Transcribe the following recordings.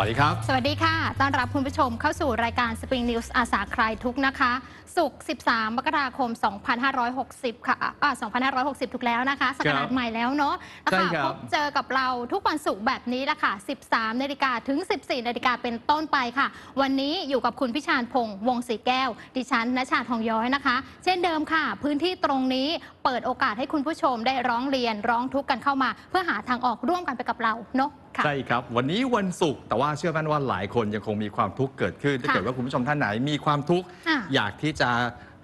สวัสดีครับ สวัสดีค่ะ ต้อนรับคุณผู้ชมเข้าสู่รายการ Spring News อาสาคลายทุกข์นะคะศุกร์13 มกราคม 2560 ค่ะอ่า2560 ถูกแล้วนะคะ สกราชใหม่แล้วเนาะนะใช่คะครับพบเจอกับเราทุกวันศุกร์แบบนี้ละค่ะ 13 นาฬิกาถึง 14 นาฬิกาเป็นต้นไปค่ะ วันนี้อยู่กับคุณพิชานพงษ์วงศรีแก้ว ดิฉันนชาทองย้อยนะคะ เช่นเดิมค่ะ พื้นที่ตรงนี้ เปิดโอกาสให้คุณผู้ชมได้ร้องเรียนร้องทุกข์กันเข้ามา เพื่อหาทางออกร่วมกันไปกับเราเนาะค่ะ ใช่ครับ วันนี้วันศุกร์แต่ว่าเชื่อมั่นว่าหลายคนยังคงมีความทุกข์เกิดขึ้นถ้าค่ะเกิดว่าคุณผู้ชมท่านไหนมีความทุกข์อะอยากที่จะ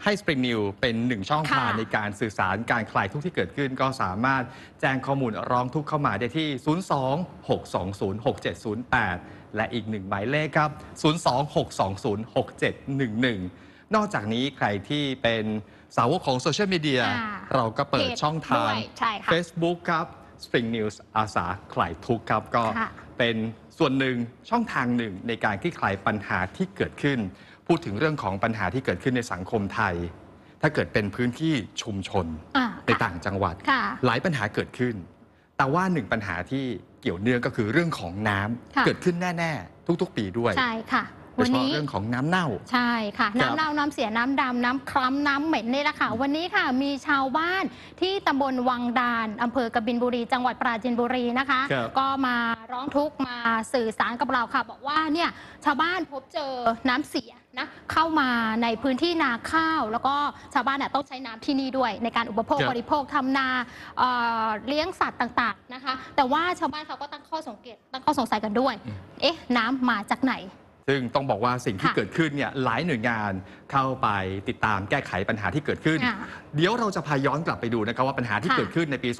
ให้ Spring New เป็นหนึ่งช่องทางค่ะ ในการสื่อสารการคลายทุกข์ที่เกิดขึ้น ก็สามารถแจ้งข้อมูลร้องทุกข์เข้ามาได้ที่ 02-620-6708 และอีกหนึ่งหมายเลขครับ 02-620-6711 นอกจากนี้ใครที่เป็น สาวกของโซเชียลมีเดียอ่าเราก็เปิดเพจช่องทาง ด้วยใช่ค่ะ Facebook ครับ Spring News อาสาคลายทุกข์ครับก็ ค่ะ เป็นส่วนหนึ่งช่องทางหนึ่งในการที่คลายปัญหาที่เกิดขึ้น พูดถึงเรื่องของปัญหาที่เกิดขึ้นในสังคมไทย ถ้าเกิดเป็นพื้นที่ชุมชนอ่าในต่างจังหวัด ค่ะ หลายปัญหาเกิดขึ้น แต่ว่าหนึ่งปัญหาที่เกี่ยวเนื่องก็คือเรื่องของน้ำค่ะ เกิดขึ้นแน่ ๆ ทุก ๆ ปีด้วย ใช่ค่ะ โดยวันเฉพาะนี้เรื่องของน้ำเน่า ใช่ค่ะครับน้ำเน่าน้ำเสียน้ำดำน้ำคล้ำน้ำเหม็นนี่แหละค่ะ วันนี้ค่ะมีชาวบ้านที่ตำบลวังดานอำเภอกบินบุรี จังหวัดปราจีนบุรีนะคะ ครับ ก็มาร้องทุกข์มาสื่อสารกับเราค่ะ บอกว่าเนี่ยชาวบ้านพบเจอน้ำเสียนะเข้ามาในพื้นที่นาข้าว แล้วก็ชาวบ้านเนี่ยต้องใช้น้ำที่นี่ด้วย ในการอุปโภคครับบริโภคทำนาเอ่อเลี้ยงสัตว์ต่างๆนะคะ แต่ว่าชาวบ้านเขาก็ตั้งข้อสังเกตตั้งข้อสงสัยกันด้วยเอ๊ะน้ำมาจากไหน ซึ่งต้องบอกว่าสิ่งที่ค่ะเกิดขึ้นเนี่ยหลายหน่วยงานเข้าไปติดตามแก้ไขปัญหาที่เกิดขึ้นอ่าเดี๋ยวเราจะพาย้อนกลับไปดูนะครับว่าปัญหาที่ค่ะเกิดขึ้นในปี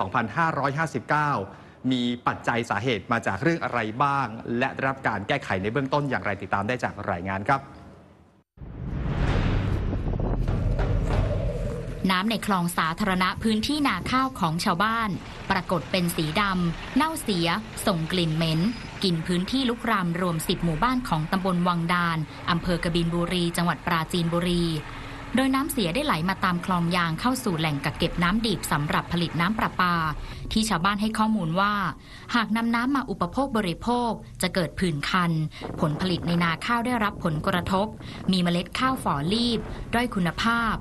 2559 มีปัจจัยสาเหตุมาจากเรื่องอะไรบ้าง และได้รับการแก้ไขในเบื้องต้นอย่างไรติดตามได้จากรายงานครับ น้ำในคลองสาธารณะพื้นที่นาข้าวของชาวบ้าน ปรากฏเป็นสีดำ เน่าเสีย ส่งกลิ่นเหม็น กินพื้นที่ลุกรามรวม 10 หมู่บ้านของตำบลวังดานอำเภอกบินบุรี จังหวัดปราจีนบุรี โดยน้ำเสียได้ไหลมาตามคลองยางเข้าสู่แหล่งกักเก็บน้ำดิบสำหรับผลิตน้ำประปา ที่ชาวบ้านให้ข้อมูลว่า หากนำน้ำมาอุปโภคบริโภค จะเกิดผื่นคัน ผลผลิตในนาข้าวได้รับผลกระทบ มีเมล็ดข้าวฝ่อรีบ ด้อยคุณภาพ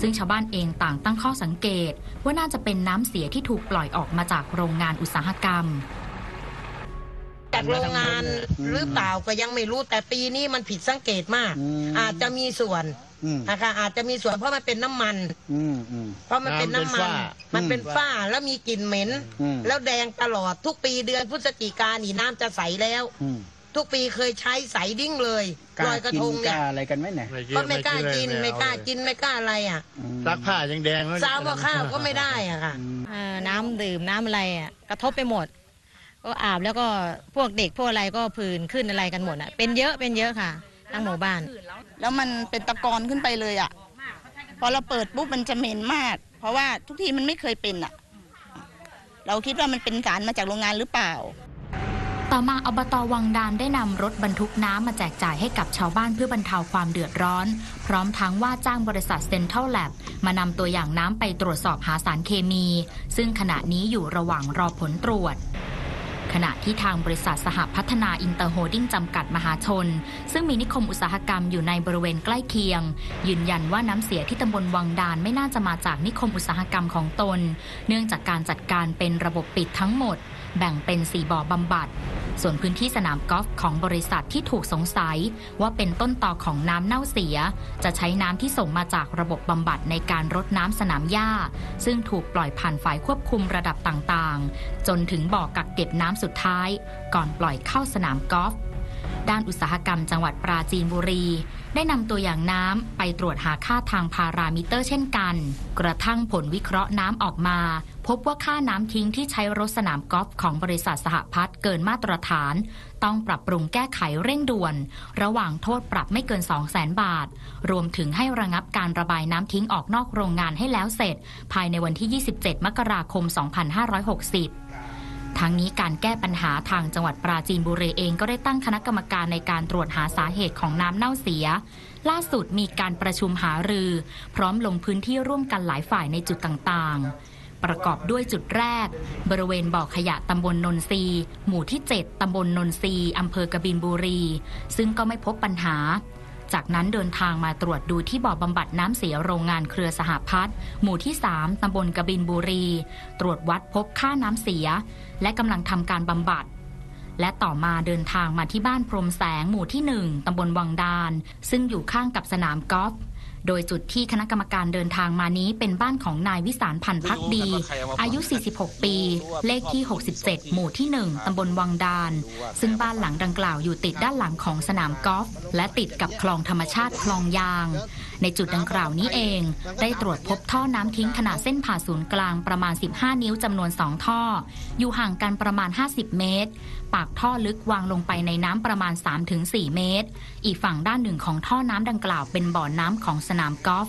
ซึ่งชาวบ้านเองต่างตั้งข้อสังเกต ว่าน่าจะเป็นน้ำเสียที่ถูกปล่อยออกมาจากโรงงานอุตสาหกรรม จากโรงงานหรือเปล่าก็ยังไม่รู้แต่ปีนี้มันผิดสังเกตมากอืมอาจจะมีส่วนอืมนะคะอาจจะมีส่วนเพราะมันเป็นน้ำมันอืมอืมเพราะมันเป็นน้ำมัน มันเป็นฝ้าแล้วมีกลิ่นเหม็นอืมแล้วแดงตลอดทุกปีเดือนพฤศจิกานี่น้ำจะใสแล้วอืมทุกปีเคยใช้ใสดิ้งเลยกลล้าอยกระกินทงกเนี่ยล้าอะไรกันไหมเนี่ยก็ไม่กล้ากินไม่กล้ากินไม่กล้าอะไรอะอืมซักผ้ายังแดงเลยซาวก็ข้าวก็ไม่ได้อะค่ะเอ่อน้ำดื่มน้ำอะไรอะกระทบไปหมด ก็อาบแล้วก็พวกเด็กพวกอะไรก็ผื่นขึ้นอะไรกันหมดอะเป็นเยอะเป็นเยอะค่ะทั้งหมู่บ้าน แล้วมันเป็นตะกอนขึ้นไปเลยอะ่ะพอเราเปิดปุ๊บมันจะเหม็นมาก เพราะว่าทุกทีมันไม่เคยเป็นอะ่ะ เราคิดว่ามันเป็นสารมาจากโรงงานหรือเปล่า ต่อมาอบตวังดานได้นำรถบรรทุกน้ำมาแจกจ่ายให้กับชาวบ้านเพื่อบรรเทาความเดือดร้อน พร้อมทั้งว่าจ้างบริษัทเซนทรัลแลบมานำตัวอย่างน้ำไปตรวจสอบหาสารเคมี ซึ่งขณะนี้อยู่ระหว่างรอผลตรวจ ขณะที่ทางบริษัทสหพัฒนาอินเตอร์โฮดดิ้งจำกัดมหาชน ซึ่งมีนิคมอุตสาหกรรมอยู่ในบริเวณใกล้เคียง ยืนยันว่าน้ำเสียที่ตำบลวังดานไม่น่าจะมาจากนิคมอุตสาหกรรมของตน เนื่องจากการจัดการเป็นระบบปิดทั้งหมด แบ่งเป็นสี่บ่อบำบัด ส่วนพื้นที่สนามกอล์ฟของบริษัทที่ถูกสงสัย ว่าเป็นต้นต่อของน้ำเน่าเสีย จะใช้น้ำที่ส่งมาจากระบบบำบัดในการรดน้ำสนามหญ้า ซึ่งถูกปล่อยผ่านฝ่ายควบคุมระดับต่างๆ จนถึงบ่อกักเก็บน้ำสุดท้าย ก่อนปล่อยเข้าสนามกอล์ฟ ด้านอุตสาหกรรมจังหวัดปราจีนบุรี ได้นำตัวอย่างน้ำไปตรวจหาค่าทางพารามิเตอร์เช่นกัน กระทั่งผลวิเคราะห์น้ำออกมา พบว่าค่าน้ำทิ้งที่ใช้รถสนามกอล์ฟของบริษัทสหพัฒน์เกินมาตรฐาน ต้องปรับปรุงแก้ไขเร่งด่วน ระหว่างโทษปรับไม่เกิน 2 0 0 0 0 0บาท รวมถึงให้ระงับการระบายน้ำทิ้งออกนอกโรงงานให้แล้วเสร็จ ภายในวันที่ 27 มกราคม 2560 ทั้งนี้การแก้ปัญหาทางจังหวัดปราจีนบุรีเองก็ได้ตั้งคณะกรรมการในการตรวจหาสาเหตุของน้ำเน่าเสีย ล่าสุดมีการประชุมหารือ พร้อมลงพื้นที่ร่วมกันหลายฝ่ายในจุดต่างๆประกอบด้วยจุดแรก บริเวณบ่อขยะตำบลนนทรีหมู่ที่ 7 ตำบลนนทรีอำเภอกบินบุรี ซึ่งก็ไม่พบปัญหา จากนั้นเดินทางมาตรวจดูที่บ่อบำบัดน้ำเสียโรงงานเครือสหพัฒน์หมู่ที่ 3 ตำบลกบินบุรี ตรวจวัดพบค่าน้ำเสีย และกำลังทำการบำบัด และต่อมาเดินทางมาที่บ้านพรมแสงหมู่ที่ 1 ตำบลวังดาน ซึ่งอยู่ข้างกับสนามกอล์ฟ โดยจุดที่คณะกรรมการเดินทางมานี้เป็นบ้านของนายวิสารพันธ์พักดี อายุ 46 ปี เลขที่ 67 หมู่ที่ 1ตำบลวังดาน ซึ่งบ้านหลังดังกล่าวอยู่ติดด้านหลังของสนามกอล์ฟและติดกับคลองธรรมชาติคลองยาง ในจุดดังกล่าวนี้เอง ได้ตรวจพบท่อน้ำทิ้งขนาดเส้นผ่าศูนย์กลางประมาณ 15 นิ้วจำนวน 2 ท่อ อยู่ห่างกันประมาณ 50 เมตร ปากท่อลึกวางลงไปในน้ำประมาณ 3-4 เมตร อีกฝั่งด้านหนึ่งของท่อน้ำดังกล่าวเป็นบ่อน้ำของสนามกอล์ฟ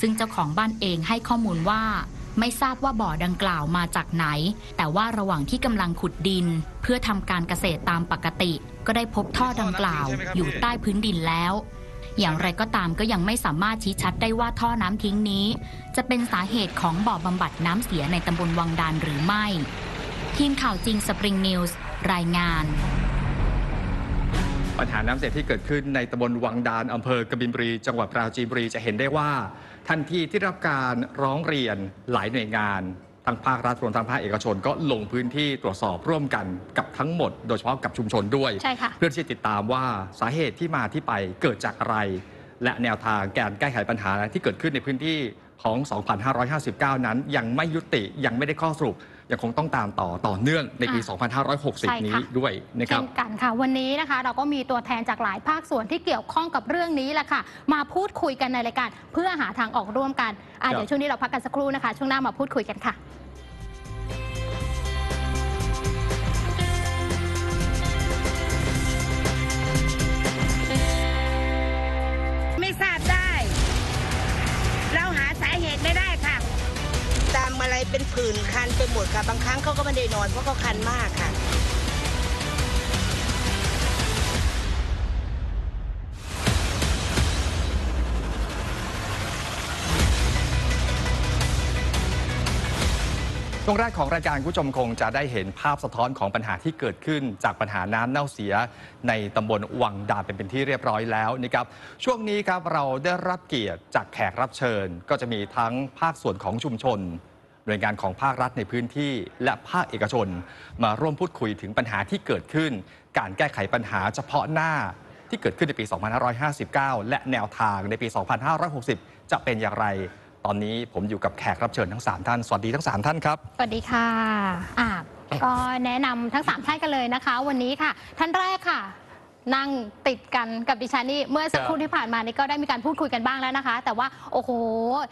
ซึ่งเจ้าของบ้านเองให้ข้อมูลว่าไม่ทราบว่าบ่อดังกล่าวมาจากไหน แต่ว่าระหว่างที่กำลังขุดดิน เพื่อทำการเกษตรตามปกติ ก็ได้พบท่อดังกล่าว อยู่ใต้พื้นดินแล้ว อย่างไรก็ตามก็ยังไม่สามารถชี้ชัดได้ว่าท่อน้ำทิ้งนี้ จะเป็นสาเหตุของบ่อบำบัดน้ำเสียในตำบลวังดานหรือไม่ ทีมข่าวจริงสปริงนิวส์รายงาน ปัญหาน้ำเสียที่เกิดขึ้นในตำบลวังดานอำเภอกบินบุรี จังหวัดปราจีนบุรีจะเห็นได้ว่า ทันทีที่รับการร้องเรียนหลายหน่วยงาน ทั้งภาครัฐรวมทั้งภาคเอกชนก็ลงพื้นที่ตรวจสอบร่วมกันกับทั้งหมด โดยเฉพาะกับชุมชนด้วย ใช่ค่ะ เพื่อที่จะติดตามว่าสาเหตุที่มาที่ไปเกิดจากอะไร และแนวทางการแก้ไขปัญหาที่เกิดขึ้นในพื้นที่ของ 2,559 นั้นยังไม่ยุติยังไม่ได้ข้อสรุป ยังคงต้องตามต่อต่อเนื่องในปีใช่2560 นี้ค่ะ ด้วยนะครัเช่บนกันค่ะวันนี้นะคะ เราก็มีตัวแทนจากหลายภาคส่วนที่เกี่ยวข้องกับเรื่องนี้แหละค่ะ มาพูดคุยกันในรายการเพื่อหาทางออกร่วมกันอะครับ เดี๋ยวช่วงนี้เราพักกันสักครู่นะคะ ช่วงหน้ามาพูดคุยกันค่ะ อะไรเป็นผื่นคันไปหมดค่ะบางครั้งเขาก็ไม่ได้นอนเพราะเขาคันมากค่ะช่วงแรกของรายการคุณผู้ชมคงจะได้เห็นภาพสะท้อนของปัญหาที่เกิดขึ้น จากปัญหาน้ำเน่าเสีย ในตำบลวังดาเป็นเป็นที่เรียบร้อยแล้วนะครับช่วงนี้ครับเราได้รับเกียรติจากแขกรับเชิญ ก็จะมีทั้งภาคส่วนของชุมชน หน่วยงานของภาครัฐในพื้นที่และภาคเอกชน มาร่วมพูดคุยถึงปัญหาที่เกิดขึ้น การแก้ไขปัญหาเฉพาะหน้าที่เกิดขึ้นในปี 2559 และแนวทางในปี 2560 จะเป็นอย่างไร ตอนนี้ผมอยู่กับแขกรับเชิญทั้ง 3 ท่าน สวัสดีทั้ง 3 ท่านครับ สวัสดีค่ะอะ ก็แนะนำทั้ง 3 ท่านกันเลยนะคะ วันนี้ค่ะ ท่านแรกค่ะ นั่งติดกันกับดิฉันนี่เมื่อสักครู่ที่ผ่านมานี่ก็ได้มีการพูดคุยกันบ้างแล้วนะคะ แต่ว่าโอ้โห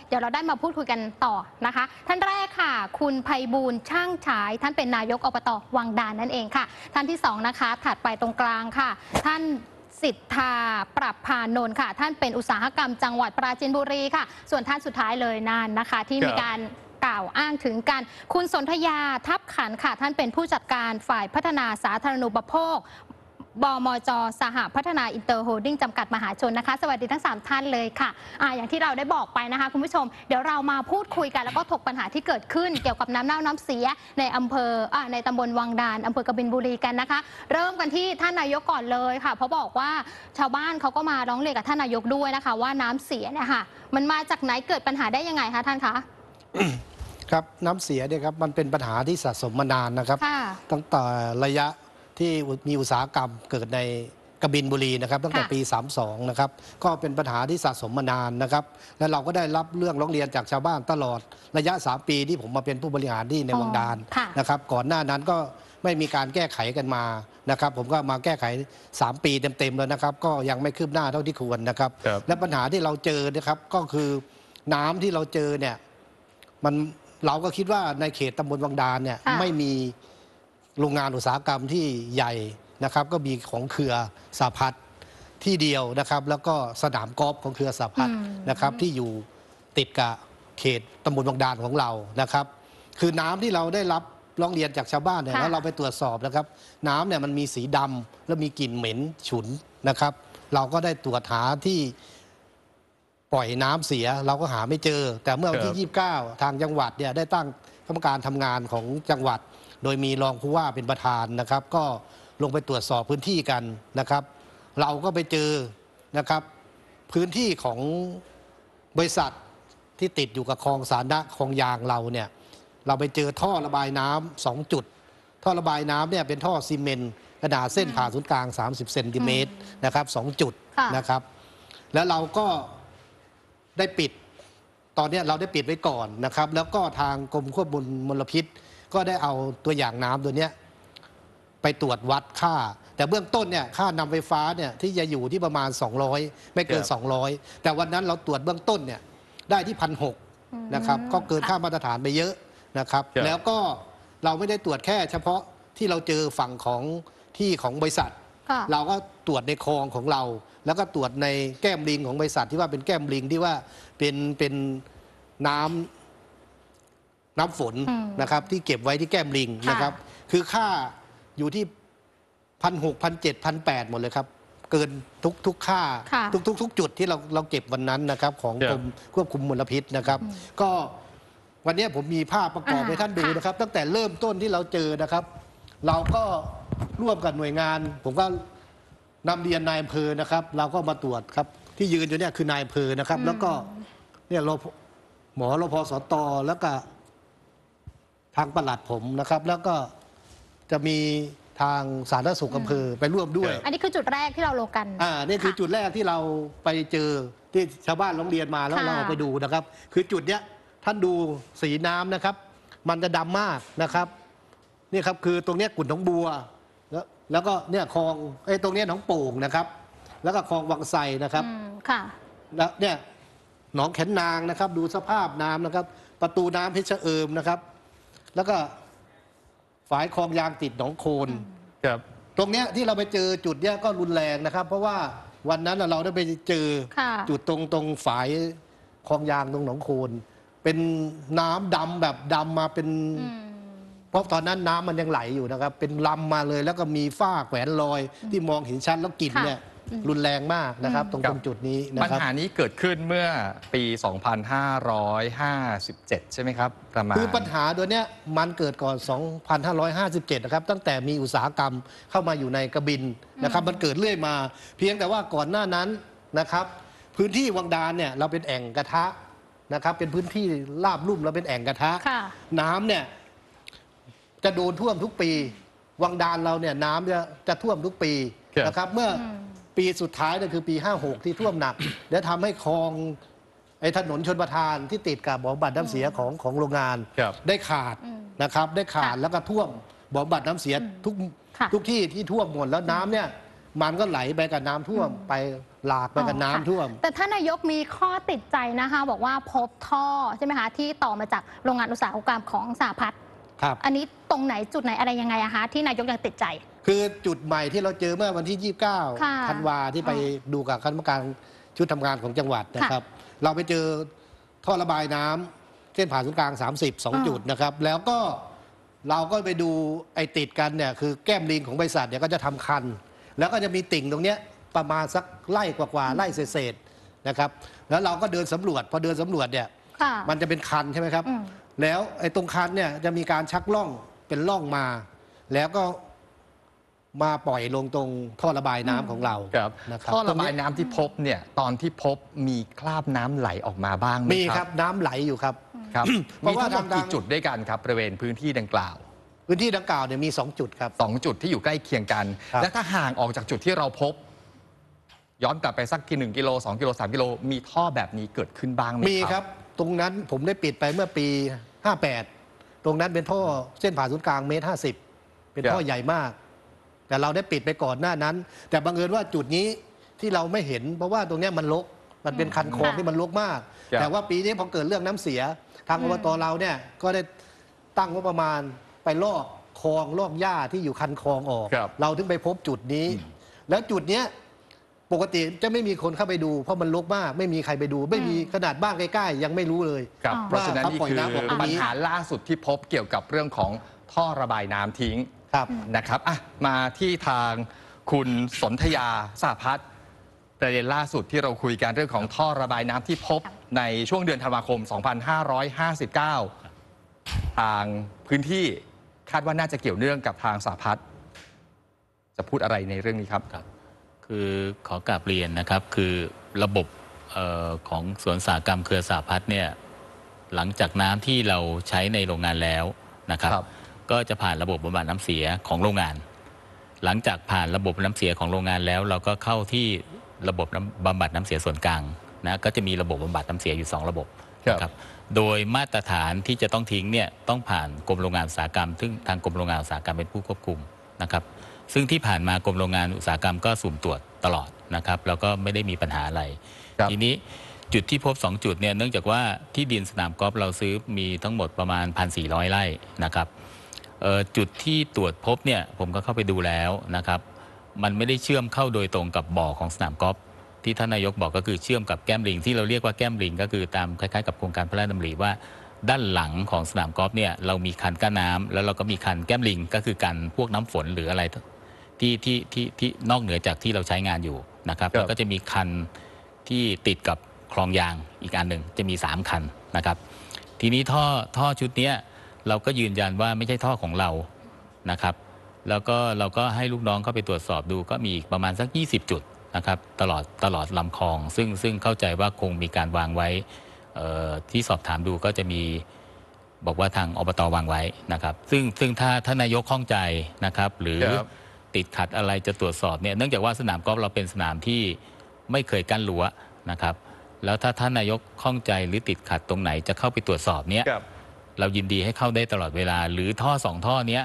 เดี๋ยวเราได้มาพูดคุยกันต่อนะคะ ท่านแรกค่ะ คุณไพบูลย์ช่างฉาย ท่านเป็นนายกอบตวังดานนั่นเองค่ะ ท่านที่สองนะคะ ถัดไปตรงกลางค่ะ ท่านสิทธาปรับพานนท์ค่ะ ท่านเป็นอุตสาหกรรมจังหวัดปราจีนบุรีค่ะ ส่วนท่านสุดท้ายเลยนั่นนะคะ ที่มีครับการกล่าวอ้างถึงกัน คุณสนธยาทับขันค่ะ ท่านเป็นผู้จัดการฝ่ายพัฒนาสาธารณูปโภค บมจ สหพัฒนาอินเตอร์โฮลดิ้งจำกัดมหาชนนะคะ สวัสดีทั้ง 3 ท่านเลยค่ะอ่าอย่างที่เราได้บอกไปนะคะ คุณผู้ชม เดี๋ยวเรามาพูดคุยกันแล้วก็ถกปัญหาที่เกิดขึ้น เกี่ยวกับน้ำเน่าน้ำเสียในอำเภออ่าในตำบลวังดานอำเภอกบินบุรีกันนะคะ เริ่มกันที่ท่านนายกก่อนเลยค่ะ เพราะบอกว่าชาวบ้านเขาก็มาร้องเรียนกับท่านนายกด้วยนะคะ ว่าน้ำเสียเนี่ยค่ะมันมาจากไหนเกิดปัญหาได้ยังไงคะท่านคะครับน้ำเสียเนี่ยครับมันเป็นปัญหาที่สะสมมานานนะครับค่ะตั้งแต่ระยะ ที่มีอุตสาหกรรมเกิดในกบินบุรีนะครับตั้งแต่ค่ะปี 32 นะครับ ก็เป็นปัญหาที่สะสมมานานนะครับ และเราก็ได้รับเรื่องร้องเรียนจากชาวบ้านตลอดระยะ 3 ปีที่ผมมาเป็นผู้บริหารที่ในวังดานค่ะนะครับ ก่อนหน้านั้นก็ไม่มีการแก้ไขกันมานะครับ ผมก็มาแก้ไข 3 ปีเต็มๆแล้วนะครับ ก็ยังไม่คืบหน้าเท่าที่ควรนะครับครับและปัญหาที่เราเจอนะครับก็คือน้ำที่เราเจอเนี่ยมันเราก็คิดว่าในเขตตำบลวังดานเนี่ยค่ะไม่มี โรงงานอุตสาหกรรมที่ใหญ่นะครับ ก็มีของเครือสาพัฒน์ที่เดียวนะครับ แล้วก็สนามกอล์ฟของเครือสาพัฒน์อืมนะครับที่อยู่ติดกับเขตตำบลวังดานของเรานะครับ คือน้ำที่เราได้รับร้องเรียนจากชาวบ้านเนี่ยค่ะแล้วเราไปตรวจสอบนะครับ น้ำเนี่ยมันมีสีดำแล้วมีกลิ่นเหม็นฉุนนะครับ เราก็ได้ตรวจหาที่ปล่อยน้ำเสียเราก็หาไม่เจอ แต่เมื่อวันครัที่บ29 ทางจังหวัดเนี่ยได้ตั้งรรมการทำงานของจังหวัด โดยมีรองผู้ว่าเป็นประธานนะครับ ก็ลงไปตรวจสอบพื้นที่กันนะครับ เราก็ไปเจอนะครับพื้นที่ของบริษัทที่ติดอยู่กับคลองสาธารณะคลองยางเราเนี่ยเราไปเจอท่อระบายน้ำสองจุด ท่อระบายน้ำเนี่ยเป็นท่อซีเมนต์ขนาดเส้นผ่าศูนย์กลาง 30เซนติเมตรนะครับสองจุดค่ะนะครับ แล้วเราก็ได้ปิด ตอนเนี้ยเราได้ปิดไว้ก่อนนะครับ แล้วก็ทางกรมควบคุมมลพิษ ก็ได้เอาตัวอย่างน้ำตัวเนี้ยไปตรวจวัดค่า แต่เบื้องต้นเนี่ยค่านำไฟฟ้าเนี่ยที่จะอยู่ที่ประมาณ 200 ไม่เกินครับ200 แต่วันนั้นเราตรวจเบื้องต้นเนี่ยได้ที่พันหอืมนะครับก็เกินค่ามาตรฐานไปเยอะนะครับครับ แล้วก็เราไม่ได้ตรวจแค่เฉพาะที่เราเจอฝั่งของที่ของบริษัทค่ะเราก็ตรวจในคลองของเรา แล้วก็ตรวจในแก้มลิงของบริษัทที่ว่าเป็นแก้มลิงที่ว่าเป็นเป็นน้ำ น้ำฝนอืมนะครับที่เก็บไว้ที่แก้มลิงค่ะนะครับ คือค่าอยู่ที่พันหกพันเจ็ดพันแปดหมดเลยครับ เกินทุกทุกค่าค่ะทุกทุกทุกจุดที่เราเราเก็บวันนั้นนะครับ ของครับกรมควบคุมมลพิษนะครับ ก็วันนี้ผมมีภาพประกอบอ่าให้ท่านดูค่ะนะครับ ตั้งแต่เริ่มต้นที่เราเจอนะครับ เราก็ร่วมกับหน่วยงาน ผมก็นำเรียนนายอำเภอนะครับ เราก็มาตรวจครับ ที่ยืนอยู่เนี่ยคือนายอำเภอนะครับ แล้วก็เนี่ยรพหมอรพสตแล้วก็ ทางปลัดผมนะครับ แล้วก็จะมีทางสาธารณสุขอำเภอไปร่วมด้วย อันนี้คือจุดแรกที่เราโลกัน อ่า นี่คือจุดแรกที่เราไปเจอที่ชาวบ้านร้องเรียนมาแล้วค่ะ เราเอาไปดูนะครับ คือจุดเนี้ยท่านดูสีน้ำนะครับ มันจะดำมากนะครับ นี่ครับคือตรงเนี้ยกุ่นหนองบัว แล้วแล้วก็เนี่ยคลองไอ้ยตรงเนี้ยหนองโป่งนะครับ แล้วก็คลองวังไสนะครับ อืมค่ะ แล้วเนี่ยหนองแขนนางนะครับ ดูสภาพน้ำนะครับ ประตูน้ำเพชรเอิมนะครับ แล้วก็ฝายคลองยางติดหนองโคนครับ ตรงเนี้ยที่เราไปเจอจุดเนี้ยก็รุนแรงนะครับ เพราะว่าวันนั้นน่ะเราได้ไปเจอค่ะ จุดตรงตรงฝายคลองยางตรงหนองโคน เป็นน้ำดำแบบดำมาเป็น อืม เพราะตอนนั้นน้ำมันยังไหลอยู่นะครับ เป็นลำมาเลยแล้วก็มีฝ้าแขวนลอยที่มองเห็นชัดแล้วกลิ่นค่ะ เนี่ย รุนแรงมากนะครับ ตรงครับตรงจุดนี้นะปัญครับ หานี้เกิดขึ้นเมื่อปี 2557 ใช่ไหมครับ ประมาณ คือปัญหาตัวเนี้ยมันเกิดก่อน 2557 นะครับ ตั้งแต่มีอุตสาหกรรมเข้ามาอยู่ในกระบินนะครับ มันเกิดเรื่อยมา เพียงแต่ว่าก่อนหน้านั้นนะครับ พื้นที่วังดานเนี่ยเราเป็นแอ่งกระทะนะครับ เป็นพื้นที่ราบลุ่มเราเป็นแอ่งกระทะ ค่ะ น้ำเนี่ยจะโดนท่วมทุกปี วังดานเราเนี่ยน้ำจะจะท่วมทุกปีครับ นะครับ เมื่ออม ปีสุดท้ายเนี่ยคือปี 56 ที่ท่วมหนัก และทำให้คลองไอ้ถนนชนประทานที่ติดกับบ่อบัตรน้ำเสียของของโรงงาน ครับ ได้ขาดอืมนะครับ ได้ขาดค่ะแล้วก็ท่วมบ่อบัตรน้ำเสียอืมทุกค่ะทุกที่ที่ท่วมหมดแล้วน้ำเนี่ยมันก็ไหลไปกับน้ำท่วมไปหลากไปกับน้ำอ๋อค่ะท่วม แต่ท่านนายกมีข้อติดใจนะคะ บอกว่าพบท่อใช่ไหมคะ ที่ต่อมาจากโรงงานอุตสาหกรรมของสหพัฒน์ครับ อันนี้ตรงไหนจุดไหนอะไรยังไงอะคะที่นายกยังติดใจคือจุดใหม่ที่เราเจอเมื่อวันที่ ค่ะ29ธันวาที่ไปดูกับคณะกรรมการชุดทำงานของจังหวัดนะครับ เราไปเจอท่อระบายน้ำเส้นผ่านศูนย์กลาง 30 2จุดนะครับ แล้วก็เราก็ไปดูไอ้ติดกันเนี่ยคือแก้มลิงของบริษัทเนี่ยก็จะทำคัน แล้วก็จะมีติ่งตรงเนี้ยประมาณสักไล่กว่าๆไล่เศษๆนะครับแล้วเราก็เดินสำรวจพอเดินสำรวจเนี่ย ค่ะ มันจะเป็นคันใช่ไหมครับ อืมแล้วไอ้ตรงคันเนี่ยจะมีการชักล่องเป็นล่องมา แล้วก็ มาปล่อยลงตรงท่อระบายน้ำของเราครับนะครับท่อระบายตงนี้น้ำที่พบเนี่ยตอนที่พบมีคราบน้ำไหลออกมาบ้างไหมมีครับน้ำไหลอยู่ครับ ครับเพราะมีว่าทั้งหมดทาง กี่จุดด้วยกันครับบริเวณพื้นที่ดังกล่าว พื้นที่ดังกล่าวเนี่ยมี 2 จุดครับ สองจุดที่อยู่ใกล้เคียงกัน ครับ และถ้าห่างออกจากจุดที่เราพบ ย้อนกลับไปสักกิหนึ่งกิโลสองกิโลสามกิโลมีท่อแบบนี้เกิดขึ้นบ้างไหมมีครับ ตรงนั้นผมได้ปิดไปเมื่อปี 58 ตรงนั้นเป็นท่อเส้นผ่าศูนย์กลางเมตรห้าสิบเป็นท่อใหญ่มาก แต่เราได้ปิดไปก่อนหน้านั้น แต่บังเอิญว่าจุดนี้ที่เราไม่เห็น เพราะว่าตรงเนี้ยมันรกมันเป็นคันคลองค่ะ ที่มันรกมากครับแต่ว่าปีนี้พอเกิดเรื่องน้ำเสีย ทางอือมบตเราเนี่ยก็ได้ตั้งงบประมาณไปลอกคลองลอกหญ้าที่อยู่คันคลองออก ครับ เราถึงไปพบจุดนี้ แล้วจุดเนี้ยปกติจะไม่มีคนเข้าไปดู เพราะมันรกมาก ไม่มีใครไปดู ไม่มีขนาดบ้านใกล้ๆยังไม่รู้เลย ครับ อ๋อ เพราะฉะนั้นว่านี่เขาปล่อยคือน้ำออกตรงนี้ปัญหาล่าสุดที่พบเกี่ยวกับเรื่องของท่อระบายน้ำทิ้ง ครับ นะครับอะมาที่ทางคุณสนธยาสาพัฒน์ประเด็นล่าสุดที่เราคุยกันเรื่องของท่อระบายน้ำที่พบในช่วงเดือนธันวาคม 2559 ทางพื้นที่คาดว่าน่าจะเกี่ยวเนื่องกับทางสาพัฒน์จะพูดอะไรในเรื่องนี้ครับ ครับ คือขอกราบเรียนนะครับคือระบบเออของสวนสาหกรรมเครือสาพัฒน์เนี่ยหลังจากน้ำที่เราใช้ในโรงงานแล้วนะครับ ครับ ก็จะผ่านระบบบำบัดน้ำเสียของโรงงาน หลังจากผ่านระบบน้ำเสียของโรงงานแล้ว เราก็เข้าที่ระบบน้ำบำบัดน้ำเสียส่วนกลางนะก็จะมีระบบบำบัดน้ำเสียอยู่ 2 ระบบครับนะครับโดยมาตรฐานที่จะต้องทิ้งเนี่ยต้องผ่านกรมโรงงานอุตสาหกรรม ซึ่งทางกรมโรงงานอุตสาหกรรมเป็นผู้ควบคุมนะครับซึ่งที่ผ่านมากรมโรงงานอุตสาหกรรมก็สุ่มตรวจตลอดนะครับแล้วก็ไม่ได้มีปัญหาอะไรครับทีนี้จุดที่พบ 2 จุดเนี่ยเนื่องจากว่าที่ดินสนามกอล์ฟเราซื้อมีทั้งหมดประมาณ 1,400 ไร่นะครับเอ่อ จุดที่ตรวจพบเนี่ยผมก็เข้าไปดูแล้วนะครับมันไม่ได้เชื่อมเข้าโดยตรงกับบ่อของสนามกอล์ฟที่ท่านนายกบอกก็คือเชื่อมกับแก้มลิง ที่เราเรียกว่าแก้มลิง ก็คือตามคล้ายๆกับโครงการพระราชดำริว่า ด้านหลังของสนามกอล์ฟเนี่ยเรามีคันกั้นน้ำแล้วเราก็มีคันแก้มลิง ก็คือกันพวกน้ำฝนหรืออะไรที่ที่ที่ที่นอกเหนือจากที่เราใช้งานอยู่นะครับครับแล้วก็จะมีคันที่ติดกับคลองยางอีกอันหนึ่งจะมี 3 คันนะครับ ทีนี้ท่อท่อชุดเนี้ย เราก็ยืนยันว่าไม่ใช่ท่อของเรานะครับ แล้วก็เราก็ให้ลูกน้องเข้าไปตรวจสอบดูก็มีอีกประมาณสัก 20 จุดนะครับตลอดตลอดลำคลอง ซึ่งซึ่งเข้าใจว่าคงมีการวางไว้เอ่อที่สอบถามดูก็จะมีบอกว่าทางอบตวางไว้นะครับ ซึ่งซึ่งถ้าท่านนายกข้องใจนะครับ หรือครับติดขัดอะไรจะตรวจสอบเนี่ยเนื่องจากว่าสนามกอล์ฟเราเป็นสนามที่ไม่เคยกั้นรั้วนะครับ แล้วถ้าท่านนายกข้องใจหรือติดขัดตรงไหนจะเข้าไปตรวจสอบเนี้ยครับ เรายินดีให้เข้าได้ตลอดเวลา หรือท่อสองท่อเนี้ย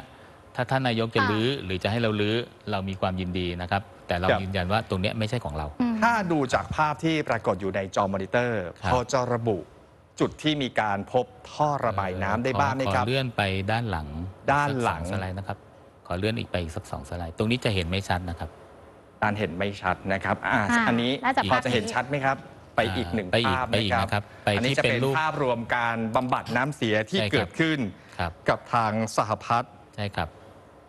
ถ้าท่านนายกจะค่ะ รื้อหรือจะให้เรารื้อเรามีความยินดีนะครับ แต่เราครับ ยืนยันว่าตรงเนี้ยไม่ใช่ของเรา อืม ถ้าดูจากภาพที่ปรากฏอยู่ในจอมอนิเตอร์ครับ พอจะระบุจุดที่มีการพบท่อระบายน้ำได้บ้างไหมขอครับ ขอเลื่อนไปด้านหลังด้านหลัง สักสอสไลด์นะครับ ขอเลื่อนอีกไปอีกสักสองสไลด์ตรงนี้จะเห็นไม่ชัดนะครับ การเห็นไม่ชัดนะครับอ่าอ่าอันนี้น่าจะพอจะภาพนี้เห็นชัดไหมครับ ไปอีกหนึ่งไปอีกภาพไปอีกนะครับนะครับไปอันนี้ที่จะเป็นเป็นรูป ภาพรวมการบำบัดน้ำเสียที่ใช่ครับเกิดขึ้นครับ กับทางสหพัฒน์ใช่ครับ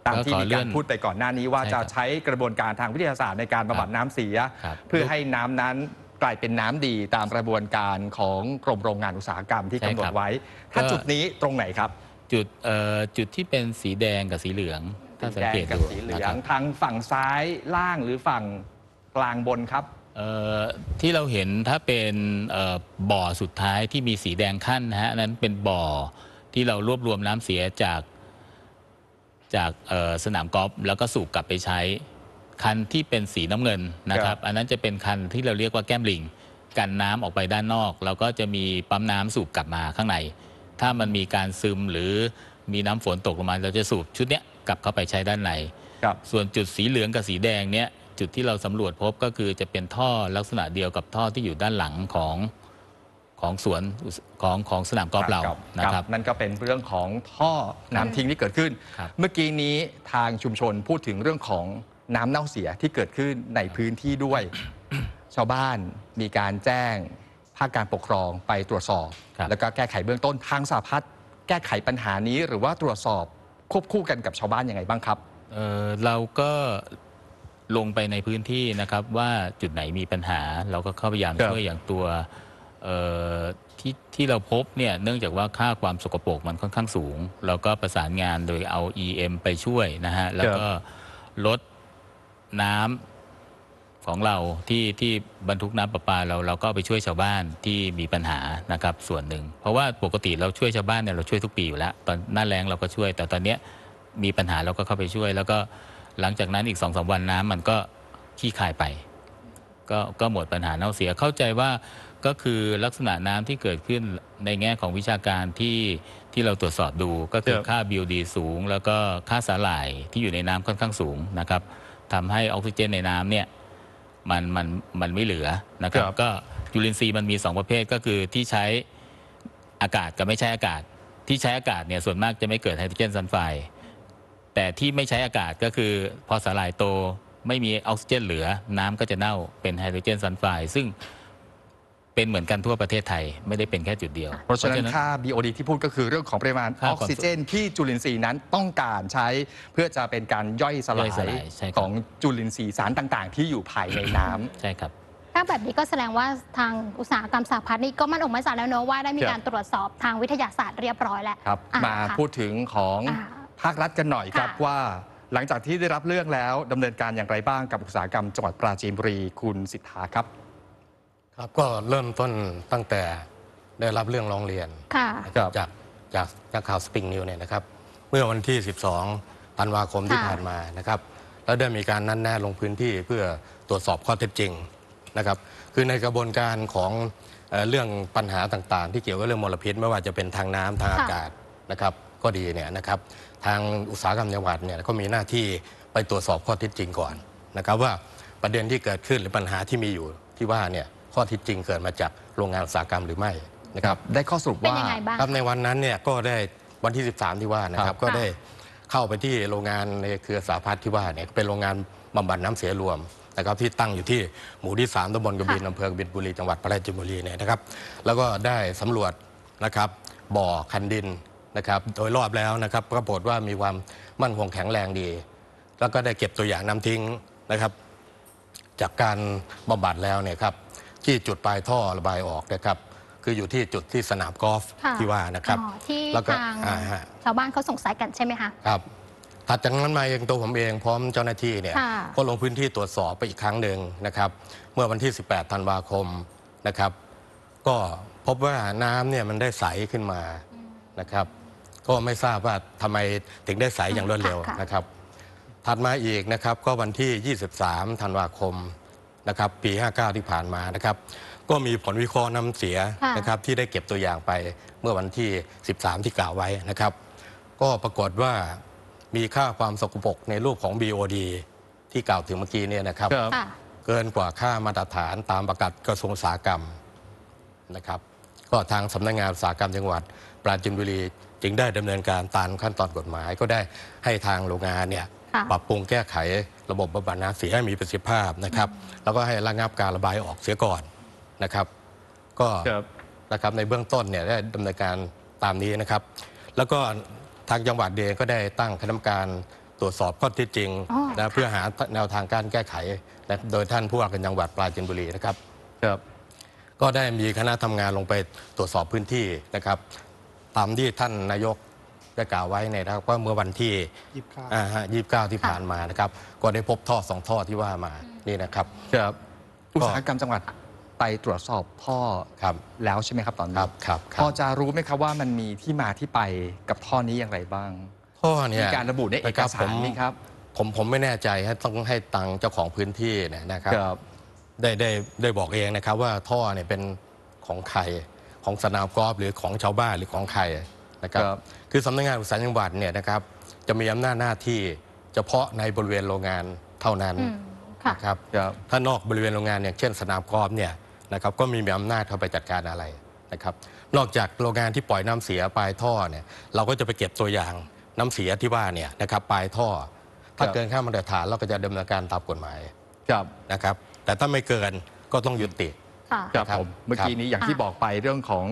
ตามที่ก็ขอมีเลื่กาอนรพูดไปก่อนหน้านี้ว่าใช่คจะรับใช้กระบวนการทางวิทยาศาสตร์ในการบำบัดน้ำเสีย ครับ เพื่อให้น้ำนั้นกลายเป็นน้ำดีตามกระบวนการของกรมโรงงานอุตสาหกรรมที่ใช่กำหนครัดบไว้ ถ้าก็จุดนี้ตรงไหนครับจุดเอ่อจุดที่เป็นสีแดงกับสีเหลือง ถ้าสังแดงเกตกับดูสีเหลืนะอครังบทางฝั่งซ้ายล่างหรือฝั่งกลางบนครับเอ่อ ที่เราเห็นถ้าเป็นเอ่อบ่อสุดท้ายที่มีสีแดงขั้นนะฮะอันนั้นเป็นบ่อที่เรารวบรวมน้ำเสียจากจากเอ่อสนามกอล์ฟแล้วก็สูบกลับไปใช้ คันที่เป็นสีน้ำเงินนะคครัรับบอันนั้นจะเป็นคันที่เราเรียกว่าแก้มลิงกันน้ำออกไปด้านนอก แล้วก็จะมีปั๊มน้ำสูบกลับมาข้างใน ถ้ามันมีการซึมหรือมีน้ำฝนตกลงมา เราจะสูบชุดเนี้ยกลับเข้าไปใช้ด้านในครับส่วนจุดสีเหลืองกับสีแดงเนี่ย จุดที่เราสำรวจพบก็คือจะเป็นท่อลักษณะเดียวกับท่อที่อยู่ด้านหลังของของสวนอุสของของสนามกอล์ฟเรานะครับ นั่นก็เป็นเรื่องของท่อน้ำทิ้งที่เกิดขึ้นครับเมื่อกี้นี้ทางชุมชนพูดถึงเรื่องของน้ำเน่าเสียที่เกิดขึ้นในพื้นที่ด้วย ชาวบ้านมีการแจ้งภาคการปกครองไปตรวจสอบครับแล้วก็แก้ไขเบื้องต้นทางสาพัฒน์แก้ไขปัญหานี้หรือว่าตรวจสอบควบคู่กันกับชาวบ้านยังไงบ้างครับเอ่อเราก็ ลงไปในพื้นที่นะครับว่าจุดไหนมีปัญหา เราก็เข้าพยายามครับช่วยอย่างตัวเอ่อที่ที่เราพบเนี่ยเนื่องจากว่าค่าความสกปรกมันค่อนข้างสูง เราก็ประสานงานโดยเอา EM ไปช่วยนะฮะแล้วก็ลดน้ำของเราที่ที่บรรทุกน้ำประปาเราเราก็เอาไปช่วยชาวบ้านที่มีปัญหานะครับส่วนหนึ่ง เพราะว่าปกติเราช่วยชาวบ้านเนี่ยเราช่วยทุกปีอยู่แล้ว ตอนหน้าแรงเราก็ช่วย แต่ตอนเนี้ยมีปัญหาเราก็เข้าไปช่วย แล้วก็ หลังจากนั้นอีกสองสาวันน้ำมันก็ขี้คายไปก็ก็หมดปัญหาเน่าเสียเข้าใจว่าก็คือลักษณะน้ำที่เกิดขึ้นในแง่ของวิชาการที่ที่เราตรวจสอบดูก็คือครับค่า BOD สูง แล้วก็ค่าสาหร่ายที่อยู่ในน้ำค่อนข้างสูงนะครับทำให้ออกซิเจนในน้ำเนี่ยมันมันมันไม่เหลือนะครับครับ ก็จุลินทรีย์มันมี 2 ประเภทก็คือที่ใช้อากาศกับไม่ใช้อากาศ ที่ใช้อากาศเนี่ยส่วนมากจะไม่เกิดไฮโดรเจนซัลไฟด์ แต่ที่ไม่ใช้อากาศก็คือพอสาหร่ายโตไม่มีออกซิเจนเหลือ น้ำก็จะเน่าเป็นไฮโดรเจนซัลไฟด์ซึ่งเป็นเหมือนกันทั่วประเทศไทยไม่ได้เป็นแค่จุดเดียว เพราะฉะนั้นค่า BOD ที่พูดก็คือเรื่องของปริมาณอค่าอกความซิเจน ที่จุลินทรีย์นั้นต้องการใช้เพื่อจะเป็นการย่อยสลาย่อยสยลายใช่ครับของจุลินทรีย์สารต่างๆ ที่อยู่ภายในน้ำใช่ครับถ้าแบบนี้ก็แสดงว่าทางอุตสาหกรรมสหพัฒน์นี่ก็มั่นอกมั่นใจแล้วเนอะว่าได้มีครับการตรวจสอบทางวิทยาศาสตร์เรียบร้อยแล้วครับอ่มาค่ะพูดถึงของอ่า ภาครัฐกันหน่อยครับค่ะว่า หลังจากที่ได้รับเรื่องแล้วดำเนินการอย่างไรบ้างกับอุตสาหกรรมจังหวัดปราจีนบุรีคุณสิทธาครับ ครับก็เริ่มต้นตั้งแต่ได้รับเรื่องร้องเรียนค่ะครับจากจากนักข่าวสปริงนิวเนี่ยนะครับ เมื่อวันที่ 12 ธันวาคมที่ค่ะผ่านมานะครับ แล้วได้มีการนัดแนะลงพื้นที่เพื่อตรวจสอบข้อเท็จจริงนะครับ คือในกระบวนการของเอ่อเรื่องปัญหาต่างๆ ที่เกี่ยวกับเรื่องมลพิษไม่ว่าจะเป็นทางน้ำทางอากาศนะครับ ก็ดีเนี่ยนะครับ ทางอุตสาหกรรมจังหวัดเนี่ยก็มีหน้าที่ไปตรวจสอบข้อเท็จจริงก่อนนะครับว่าประเด็นที่เกิดขึ้นหรือปัญหาที่มีอยู่ที่ว่าเนี่ยข้อเท็จจริงเกิดมาจากโรงงานอุตสาหกรรมหรือไม่นะครับได้ข้อสรุปเป็นว่ายังไงบ้างครับในวันนั้นเนี่ยก็ได้วันที่ 13 ที่ว่านะคครัรับบก็ได้เข้าไปที่โรงงานในเครือสาพัฒน์ที่ว่าเนี่ยเป็นโรงงานบำบัดน้ำเสียรวมนะครับที่ตั้งอยู่ที่หมู่ที่ 3ตำบลกบินอำเภอกบินบุรีจังหวัดปราจีนบุรีเนี่ยนะครับ แล้วก็ได้สำรวจนะครับบ่อคันดิน นะครับโดยรอบแล้วนะครับปรากฏว่ามีความมั่นคงแข็งแรงดี แล้วก็ได้เก็บตัวอย่างน้ำทิ้งนะครับ จากการบำบัดแล้วเนี่ยครับที่จุดปลายท่อระบายออกนะครับคืออยู่ที่จุดที่สนามกอล์ฟค่ะที่ว่านะครับอ๋อที่แล้วก็ทางอ่าฮะชาวบ้านเขาสงสัยกันใช่ไหมคะครับถัดจากนั้นมาเองตัวผมเองพร้อมเจ้าหน้าที่เนี่ยค่ะก็ลงพื้นที่ตรวจสอบไปอีกครั้งหนึ่งนะครับ เมื่อวันที่ 18 ธันวาคมนะครับ ก็พบว่าน้ำเนี่ยมันได้ใสขึ้นมานะครับ ก็ไม่ทราบว่าทำไมถึงได้ใสอย่างรวดเร็วค่ะนะครับ ถัดมาอีกนะครับก็วันที่ 23 ธันวาคมนะครับปี 59 ที่ผ่านมานะครับ ก็มีผลวิเคราะห์น้ำเสียค่ะนะครับที่ได้เก็บตัวอย่างไปเมื่อวันที่ 13 ที่กล่าวไว้นะครับ ก็ปรากฏว่ามีค่าความสกปรกในรูปของ BOD ที่กล่าวถึงเมื่อกี้เนี่ยนะครับครับค่ะเกินกว่าค่ามาตรฐานตามประกาศกระทรวงอุตสาหกรรมนะครับ ก็ทางสำนักงานอุตสาหกรรมจังหวัด ปราจีนบุรี จึงได้ดำเนินการตามขั้นตอนกฎหมาย ก็ได้ให้ทางโรงงานเนี่ยค่ะปรับปรุงแก้ไขระบบบำบัดน้ำเสียให้มีประสิทธิภาพนะครับแล้วก็ให้ระงับการระบายออกเสียก่อนนะครับ ก็ครับนะครับในเบื้องต้นเนี่ยได้ดำเนินการตามนี้นะครับ แล้วก็ทางจังหวัดเองก็ได้ตั้งคณะกรรมการตรวจสอบข้อเท็จจริงอ๋อนะเพื่อหาแนวทางการแก้ไขนะโดยท่านผู้ว่าการจังหวัดปราจีนบุรีนะครับครับ ก็ได้มีคณะทำงานลงไปตรวจสอบพื้นที่นะครับ ตามที่ท่านนายกได้กล่าวไว้เนี่ยนะครับว่าเมื่อวันที่29 อ่าฮะ29 ที่ผ่านมานะครับ ก็ได้พบท่อสองท่อที่ว่ามานี่นะครับครับอุตสาหกรรมจังหวัดไปตรวจสอบท่อครับแล้วใช่ไหมครับตอนคนี้รับครับคพรัอบจะรู้ไหมครับว่ามันมีที่มาที่ไปกับท่อนี้อย่างไรบ้าง ท่อเนี่ยมีการระบุในเอกสารนี่ครับ ผมผมไม่แน่ใจฮะต้องให้ตังเจ้าของพื้นที่เนี่ยนะครับครับ ได้ได้ได้บอกเองนะครับว่าท่อเนี่ยเป็นของใคร ของสนามกอล์ฟหรือของชาวบ้านหรือของใครนะครับครับคือสำนักงานอุตสาหกรรมจังหวัดเนี่ยนะครับ จะมีอำนาจหน้าที่เฉพาะในบริเวณโรงงานเท่านั้นอืมค่ะนะครับครับถ้านอกบริเวณโรงงานอย่างเช่น สนามกอล์ฟเนี่ยนะครับก็ไมมีอำนาจเข้าไปจัดการอะไรนะครับ นอกจากโรงงานที่ปล่อยน้ำเสียปลายท่อเนี่ยเราก็จะไปเก็บตัวอย่างน้ำเสียที่ว่าเนี่ยนะครับปลายท่อ ถ้าครับเกินค่ามาตรฐานเราก็จะดำเนินการตามกฎหมายครับนะครับ แต่ถ้าไม่เกินก็ต้องยุติ ค่ะครับครับผมเมื่อกี้นี้อย่างที่อะบอกไปเรื่องของ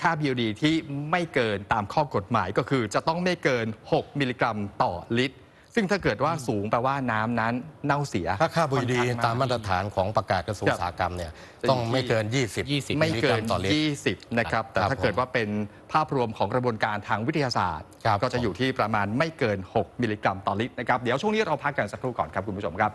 ค่า BOD ที่ไม่เกินตามข้อกฎหมายก็คือจะต้องไม่เกิน 6 มิลลิกรัมต่อลิตร ซึ่งถ้าเกิดว่าสูงแปลว่าน้ำนั้นเน่าเสีย ถ้าค่าบุดีค่อนข้งตามมาตรฐานของประกาศกระทรวงครับอุตสาหกรรมเนี่ยจะอยู่ต้องไม่ที่เกิน 20 20 ไม่เกิน มิลลิกรัมต่อลิตร 20 นะครับ แต่ครับถ้าเกิดผมว่าเป็นภาพรวมของกระบวนการทางวิทยาศาสตร์ ครับ ก็จะอยู่ที่ประมาณไม่เกิน 6 มิลลิกรัมต่อลิตรนะครับ เดี๋ยวช่วงนี้เราพักกันสักครู่ก่อนครับคุณผู้ชมครับ